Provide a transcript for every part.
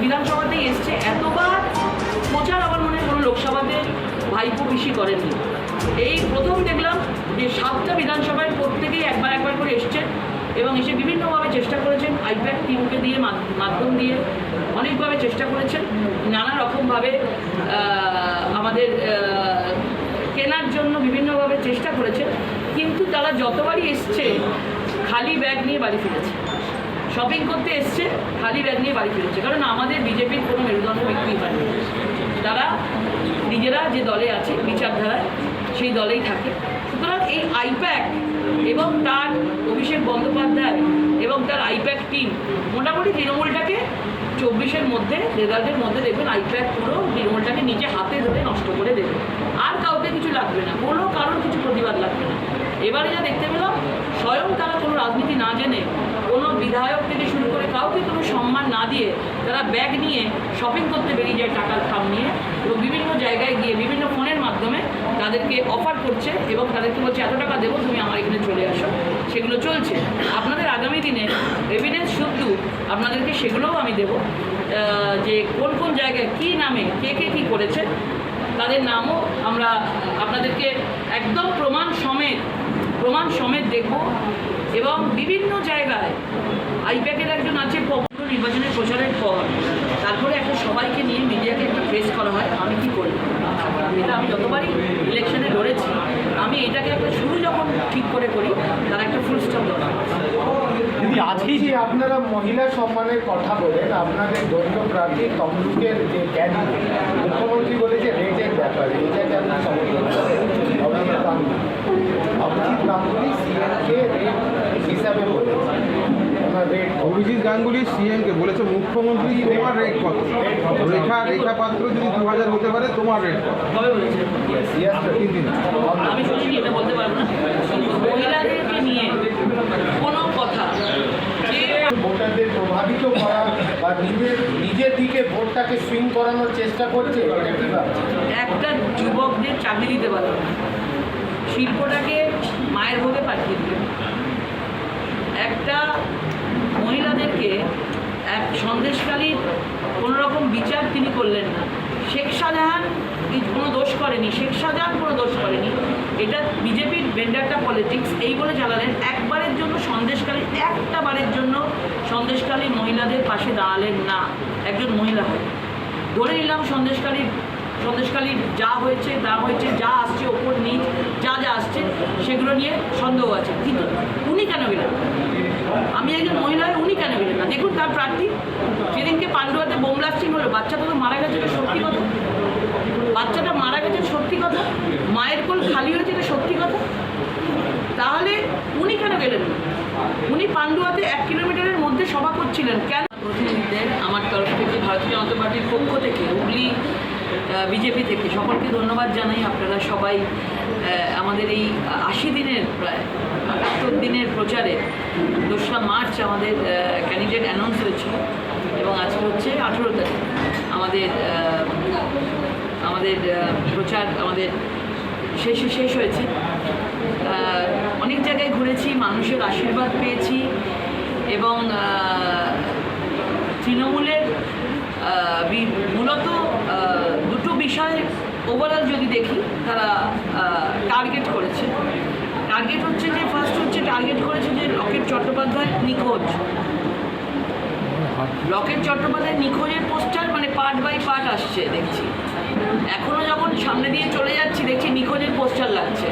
বিধানসভাতেই এসছে। এতবার প্রচার আমার মনে কোনো লোকসভাতে ভাইপো বেশি করেনি। এই প্রথম দেখলাম যে সাতটা বিধানসভায় প্রত্যেকেই একবার একবার করে এসছে এবং এসে বিভিন্নভাবে চেষ্টা করেছেন আইপ্যাড, টিমকে দিয়ে, মাধ- মাধ্যম দিয়ে অনেকভাবে চেষ্টা করেছেন। নানা রকমভাবে আমাদের কেনার জন্য বিভিন্নভাবে চেষ্টা করেছে কিন্তু তারা যতবারই এসছে, খালি ব্যাগ নিয়ে বাড়ি ফিরেছে। শপিং করতে এসছে, খালি ব্যাগ নিয়ে বাড়ি ফিরেছে। কারণ আমাদের বিজেপির কোনো মেরুদণ্ড বিক্রি হয়নি তারা নিজেরা যে দলে আছে, বিচারধারায়, সেই দলেই থাকে। সুতরাং এই আইপ্যাক এবং তার অভিষেক বন্দ্যোপাধ্যায় এবং তার আইপ্যাক টিম মোটামুটি তৃণমূলটাকে চব্বিশের মধ্যে, রেজাল্টের মধ্যে দেখবেন আইপ্যাক পুরো তৃণমূলটাকে নিজে হাতে ধরে নষ্ট করে দেবে। আর কাউকে কিছু লাগবে না, কোনো কারোর কিছু প্রতিবাদ লাগবে না। এবারে যা দেখতে পেলাম, স্বয়ং তারা কোনো রাজনীতি না জেনে কোনো বিধায়ক থেকে শুরু করে কাউকে কোনো সম্মান না দিয়ে তারা ব্যাগ নিয়ে শপিং করতে বেরিয়ে যায় টাকার খাম নিয়ে এবং বিভিন্ন জায়গায় গিয়ে বিভিন্ন ফোনের মাধ্যমে তাদেরকে অফার করছে এবং তাদেরকে বলছে, এত টাকা দেবো, তুমি আমার এখানে চলে আসো। সেগুলো চলছে। আপনাদের আগামী দিনে এভিডেন্স শুধু আপনাদেরকে সেগুলোও আমি দেবো যে কোন কোন জায়গায় কী নামে, কে কে কী করেছে, তাদের নামও আমরা আপনাদেরকে একদম প্রমাণ সমেত প্রমাণ সমেত দেখব এবং বিভিন্ন জায়গায় আইপ্যাকের একজন আছে নির্বাচনের প্রচারের পর তারপরে একটা সবাইকে নিয়ে মিডিয়াকে একটা ফেস করা হয়, আমি কি করি? এটা, আমি যতবারই ইলেকশনে লড়েছি, আমি এটাকে একটা শুরু যখন ঠিক করে করি, তার একটা আজকেই আপনারা মহিলা সম্মানের কথা বলেন আপনাদের দলীয় প্রার্থী তমলুকের যে ক্যান্ডিডেট মুখ্যমন্ত্রী বলেছে রেটের ব্যাপারে এটাকে আপনি সমর্থন করেন অভিজিৎ গাঙ্গুলি। অভিজিৎ গাঙ্গুলি সিএমকে রেট হিসাবে বলেছে অভিজিৎ গাঙ্গুলি সিএমকে বলেছে মুখ্যমন্ত্রী তোমার রেট কত? রেখা রেখা পাত্র যদি দু হাজার হতে পারে তোমার রেট কত? তিন দিন। আমি এটা বলতে পারব না। মহিলাদেরকে নিয়ে কোনো কথা যে ভোটারদের প্রভাবিত করা বা নিজের নিজের দিকে ভোটটাকে সুইং করানোর চেষ্টা করছে একটা যুবকদের চাকরি দিতে পারবে শিল্পটাকে মায়ের ভোগে পাঠিয়ে দিল একটা মহিলাদেরকে এক সন্দেশকালীর কোনো রকম বিচার তিনি করলেন না। শেখ শাহজাহান কোনো দোষ করেনি? শেখ শাহজাহান কোনো দোষ করেনি। এটা বিজেপির ভেন্ডারটা পলিটিক্স এই বলে চালালেন একবারের জন্য সন্দেশকালী একটা সন্দেশকালী মহিলাদের পাশে দাঁড়ালেন না। একজন মহিলা। হয় ধরে নিলাম সন্দেশকালীর সন্দেশকালীর যা হয়েছে যা হয়েছে, যা আসছে, ওপর নিচ যা যা আসছে, সেগুলো নিয়ে সন্দেহ আছে। কিন্তু উনি কেন গেলেন আমি একজন মহিলা হয়ে উনি কেন গেলেন না? দেখুন তার প্রার্থী। সেদিনকে পাণ্ডুয়াতে বোম ব্লাস্টিং হলো। বাচ্চাটা তো মারা গেছে, এটা সত্যি কথা। বাচ্চাটা মারা গেছে সত্যি কথা। মায়ের কোল খালি হয়েছে, এটা সত্যি কথা। তাহলে উনি কেন গেলেন উনি পাণ্ডুয়াতে এক করছিলেন কেন? প্রতিনিধিদের আমার তরফ থেকে, ভারতীয় জনতা পার্টির পক্ষ থেকে, হুগলি বিজেপি থেকে সকলকে ধন্যবাদ জানাই। আপনারা সবাই আমাদের এই আশি দিনের প্রায়, একাত্তর দিনের প্রচারে দোসরা মার্চ আমাদের ক্যান্ডিডেট অ্যানাউন্স হয়েছিল এবং আজকে হচ্ছে আঠেরো তারিখ। আমাদের আমাদের প্রচার আমাদের শেষে শেষ হয়েছে। অনেক জায়গায় ঘুরেছি, মানুষের আশীর্বাদ পেয়েছি। এবং তৃণমূলের মূলত দুটো বিষয় ওভারঅল যদি দেখি, তারা টার্গেট করেছে। টার্গেট হচ্ছে যে ফার্স্ট হচ্ছে টার্গেট করেছে যে, লকেট চট্টোপাধ্যায় নিখোঁজ। লকেট চট্টোপাধ্যায় নিখোঁজের পোস্টার মানে পার্ট বাই পার্ট আসছে, দেখছি। এখনও যখন সামনে দিয়ে চলে যাচ্ছি, দেখছি নিখোঁজের পোস্টার লাগছে।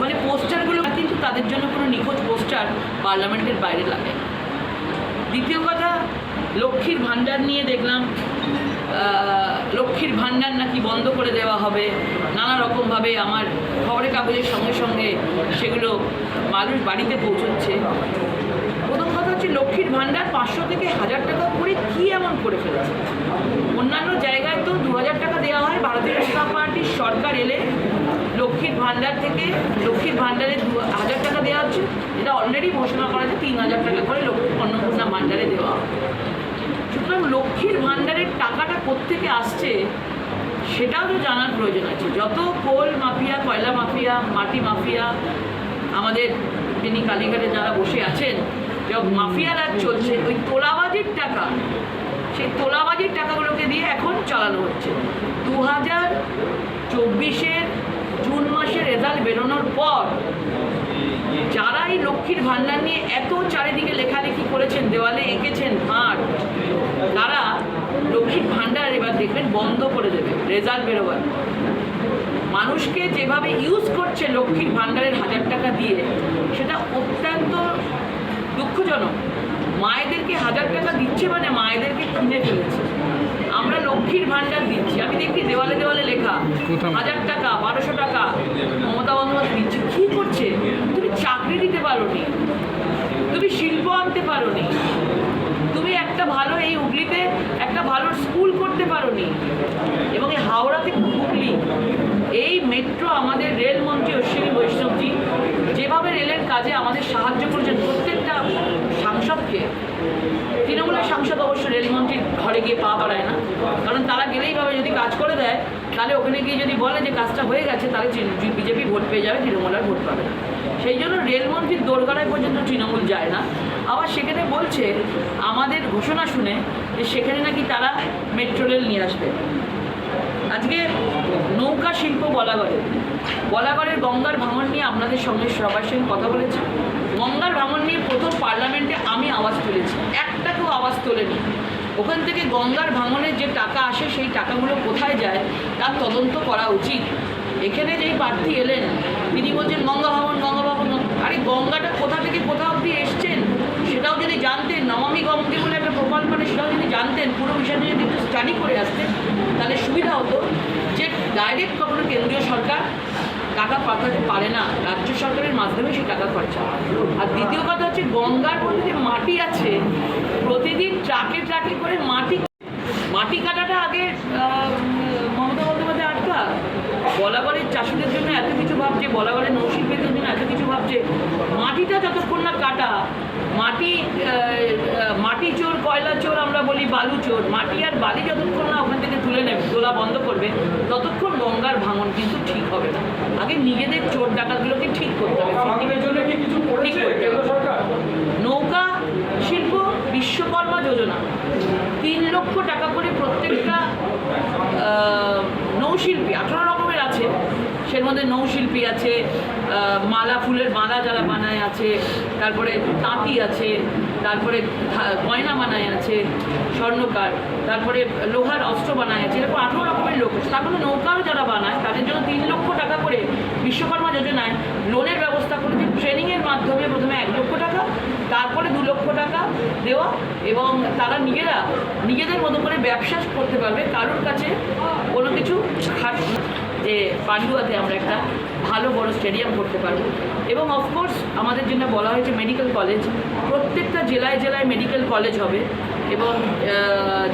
মানে পোস্টারগুলো কিন্তু তাদের জন্য কোনো নিখোঁজ পোস্টার পার্লামেন্টের বাইরে লাগে। দ্বিতীয় কথা, লক্ষ্মীর ভাণ্ডার নিয়ে দেখলাম। লক্ষ্মীর ভাণ্ডার নাকি বন্ধ করে দেওয়া হবে। নানা রকমভাবে আমার খবরের কাগজের সঙ্গে সঙ্গে সেগুলো মানুষ বাড়িতে পৌঁছচ্ছে। প্রথম কথা হচ্ছে লক্ষ্মীর ভাণ্ডার পাঁচশো থেকে হাজার টাকা করে কী এমন করে ফেলেছে? অন্যান্য জায়গায় তো দু হাজার টাকা দেওয়া হয়। ভারতীয় জনতা পার্টির সরকার এলে লক্ষ্মীর ভাণ্ডার থেকে লক্ষ্মীর ভাণ্ডারে দু হাজার টাকা দেওয়া হচ্ছে এটা অলরেডি ঘোষণা করা আছে তিন হাজার টাকা করে লক্ষ্মী অন্নপূর্ণা ভাণ্ডারে দেওয়া সুতরাং লক্ষ্মীর ভাণ্ডারের টাকাটা কোত্থেকে আসছে, সেটাও তো জানার প্রয়োজন আছে। যত কোল মাফিয়া, কয়লা মাফিয়া, মাটি মাফিয়া, আমাদের যিনি কালীঘাটে যারা বসে আছেন যখন মাফিয়া রাজ চলছে, ওই তোলাবাজির টাকা, সেই তোলাবাজির টাকাগুলোকে দিয়ে এখন চালানো হচ্ছে। দু হাজার চব্বিশের বেরোনোর পর যারা এই লক্ষ্মীর ভাণ্ডার নিয়ে এত চারিদিকে লেখালেখি করেছেন, দেওয়ালে এঁকেছেন ভাঁড় তারা লক্ষ্মীর ভাণ্ডার এবার দেখবেন বন্ধ করে দেবে, রেজাল্ট বেরোবার। মানুষকে যেভাবে ইউজ করছে লক্ষ্মীর ভাণ্ডারের হাজার টাকা দিয়ে, সেটা অত্যন্ত দুঃখজনক। মায়েদেরকে হাজার টাকা দিচ্ছে মানে মায়েদেরকে কিনে ফেলেছে। আমরা লক্ষ্মীর ভাণ্ডার দিচ্ছি। আমি দেখি দেওয়ালে দেওয়ালে লেখা হাজার টাকা বারোশো টাকা মমতা বন্দ্যোপাধ্যায় দিচ্ছে। কী করছে? তুমি চাকরি দিতে পারো তুমি শিল্প আনতে পারো তুমি একটা ভালো এই হুগলিতে একটা ভালো স্কুল করতে পারোনি এবং এই হাওড়া থেকে হুগলি এই মেট্রো আমাদের রেলমন্ত্রী অশ্বিনী বৈষ্ণবজি যেভাবে রেলের কাজে আমাদের সাহায্য করেছেন প্রত্যেকটা সাংসদকে তৃণমূলের সাংসদ অবশ্য রেলমন্ত্রীর ঘরে গিয়ে পা বাড়ায় না কারণ তারা গেলেই ভাবে যদি কাজ করে দেয় তাহলে ওখানে গিয়ে যদি বলে যে কাজটা হয়ে গেছে, তাহলে বিজেপি ভোট পেয়ে যাবে, তৃণমূল আর ভোট পাবে না। সেই জন্য রেলমন্ত্রীর দোরগড়ায় পর্যন্ত তৃণমূল যায় না। আবার সেখানে বলছে, আমাদের ঘোষণা শুনে যে সেখানে নাকি তারা মেট্রো রেল নিয়ে আসবে। আজকে নৌকা শিল্প বলাগড়ে। বলাগড়ের গঙ্গার ভাঙন নিয়ে আপনাদের সঙ্গে সবার সঙ্গে কথা বলেছি। গঙ্গার ভাঙন নিয়ে প্রথম পার্লামেন্টে আমি আওয়াজ তুলেছি। একটা কেউ আওয়াজ তোলেনি। ওখান থেকে গঙ্গার ভাঙনের যে টাকা আসে, সেই টাকাগুলো কোথায় যায়, তার তদন্ত করা উচিত। এখানে যেই প্রার্থী এলেন, তিনি বলছেন, গঙ্গা ভাঙন গঙ্গা ভাঙন। আরে, গঙ্গাটা কোথা থেকে, কোথা অবধি এসছেন? সেটাও যদি জানতেন, নমামি গঙ্গে বলে একটা প্রকল্প মানে সেটাও যদি জানতেন, পুরো বিষয়টা যদি একটু স্টাডি করে আসতেন, তাহলে সুবিধা হতো যে ডাইরেক্ট কখনো কেন্দ্রীয় সরকার টাকা পাঠাতে পারে না। রাজ্য সরকারের মাধ্যমে সেই টাকা খরচা। আর দ্বিতীয় কথা হচ্ছে গঙ্গার মধ্যে যে মাটি আছে, প্রতিদিন ট্রাকে ট্রাকে করে মাটি মাটি কাটাটা আগে মমতা বন্দ্যোপাধ্যায় আটকা বলাগড়ের চাষিদের জন্য এত কিছু ভাবছে বলাগড়ের নৌশিল্পীদের জন্য এত কিছু ভাবছে। মাটিটা যতক্ষণ না কাটা, মাটি মাটি চোর, কয়লা চোর আমরা বলি, বালু চোর, মাটি আর বালি যতক্ষণ না ওখান তুলে নেবে তোলা বন্ধ করবে ততক্ষণ গঙ্গার ভাঙন কিন্তু ঠিক হবে না। আগে নিজেদের চোর ডাকাতগুলোকে ঠিক করতে হবে। নৌকা শিল্প বিশ্বকর্মা যোজনা তিন লক্ষ টাকা করে প্রত্যেকটা নৌশিল্পী আঠারো রকমের আছে। সের মধ্যে নৌশিল্পী আছে মালা, ফুলের মালা যারা বানায় আছে, তারপরে তাঁতি আছে, তারপরে গয়না বানায় আছে, স্বর্ণকার, তারপরে লোহার অস্ত্র বানায় আছে, এরকম আঠারো রকমের লোক আছে। তার মধ্যে নৌকাও যারা বানায়, তাদের জন্য তিন লক্ষ টাকা করে বিশ্বকর্মা যোজনায় লোনের ব্যবস্থা করে করেছে ট্রেনিংয়ের মাধ্যমে প্রথমে এক লক্ষ টাকা, তারপরে দু লক্ষ টাকা দেওয়া এবং তারা নিজেরা, নিজেদের মতো করে ব্যবসা করতে পারবে, কারোর কাছে কোনো কিছু খাট যে পান্ডুয়াতে আমরা একটা ভালো বড় স্টেডিয়াম করতে পারব। এবং অফকোর্স আমাদের জন্য বলা হয়েছে মেডিকেল কলেজ প্রত্যেকটা জেলায় জেলায় মেডিকেল কলেজ হবে। এবং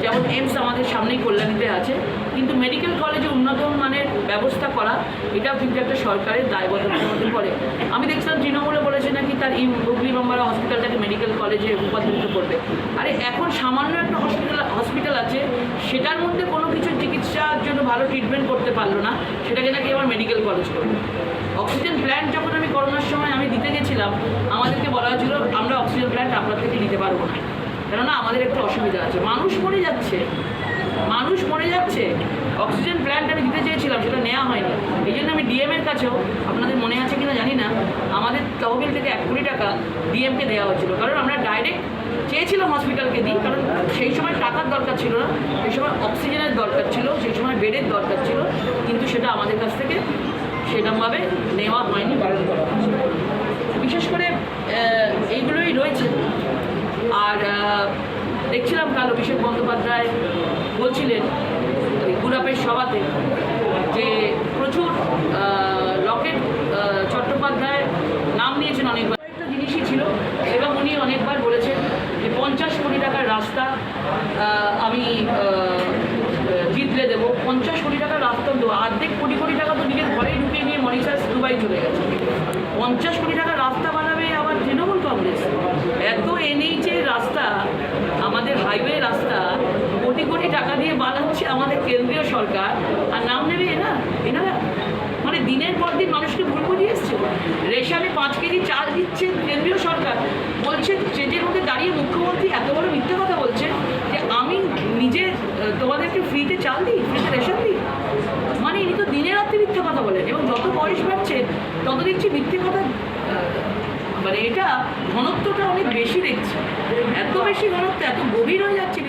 যেমন এমস আমাদের সামনেই কল্যাণীতে আছে। কিন্তু মেডিকেল কলেজে উন্নত মানের ব্যবস্থা করা, এটাও কিন্তু একটা সরকারের দায়বদ্ধতার মধ্যে পড়ে। আমি দেখছিলাম তৃণমূলে বলেছে নাকি তার এই হুগলি বাম্বারা হসপিটালটাকে মেডিকেল কলেজে রূপান্তরিত করবে। আরে, এখন সামান্য একটা হসপিটাল হসপিটাল আছে, সেটার মধ্যে কোনো কিছু চিকিৎসার জন্য ভালো ট্রিটমেন্ট করতে পারল না, সেটাকে নাকি আমার মেডিকেল কলেজ করবে অক্সিজেন প্ল্যান্ট যখন আমি করোনার সময় আমি দিতে গেছিলাম, আমাদেরকে বলা হয়েছিল, আমরা অক্সিজেন প্ল্যান্ট আপনার থেকে নিতে পারব না। কেননা আমাদের একটু অসুবিধা আছে। মানুষ মরে যাচ্ছে। মানুষ মরে যাচ্ছে। অক্সিজেন প্ল্যান্ট আমি দিতে চেয়েছিলাম, সেটা নেওয়া হয়নি। এই জন্য আমি ডিএম এর কাছেও, আপনাদের মনে আছে কিনা জানি না তহবিল থেকে এক কোটি টাকা ডিএমকে দেওয়া হয়েছিল। কারণ আমরা ডাইরেক্ট চেয়েছিলাম হসপিটালকে দিই, কারণ সেই সময় টাকার দরকার ছিল না, সেই সময় অক্সিজেনের দরকার ছিল, সেই সময় বেডের দরকার ছিল, কিন্তু সেটা আমাদের কাছ থেকে সেরকমভাবে নেওয়া হয়নি, বারণ করা বিশেষ করে এইগুলোই রয়েছে। আর দেখছিলাম কাল অভিষেক বন্দ্যোপাধ্যায় বলছিলেন ওই গুলাপের সভাতে যে প্রচুর লকেট আহ, চট্টোপাধ্যায় নাম নিয়েছেন অনেকবার একটা জিনিসই ছিল এবং উনি অনেকবার বলেছেন যে পঞ্চাশ কোটি টাকার রাস্তা আমি জিতলে দেবো। পঞ্চাশ কোটি টাকার রাস্তা দেবো অর্ধেক কোটি কোটি টাকা তো নিজের ঘরেই ঢুকিয়ে নিয়ে মনিশাস দুবাই চলে গেছে। পঞ্চাশ কেন্দ্রীয় সরকার বলছে যে যে মধ্যে দাঁড়িয়ে মুখ্যমন্ত্রী এত বড় মিথ্যে কথা বলছে যে আমি নিজে তোমাদেরকে ফ্রিতে চাল দিই, ফ্রিতে রেশন দিই? মানে ইনি তো দিনে রাত্রে মিথ্যে কথা বলেন এবং যত বয়স বাড়ছে তত দেখছি মিথ্যে কথা মানে এটা ঘনত্বটা অনেক বেশি দেখছে। এত বেশি ঘনত্ব, এত গভীর হয়ে যাচ্ছে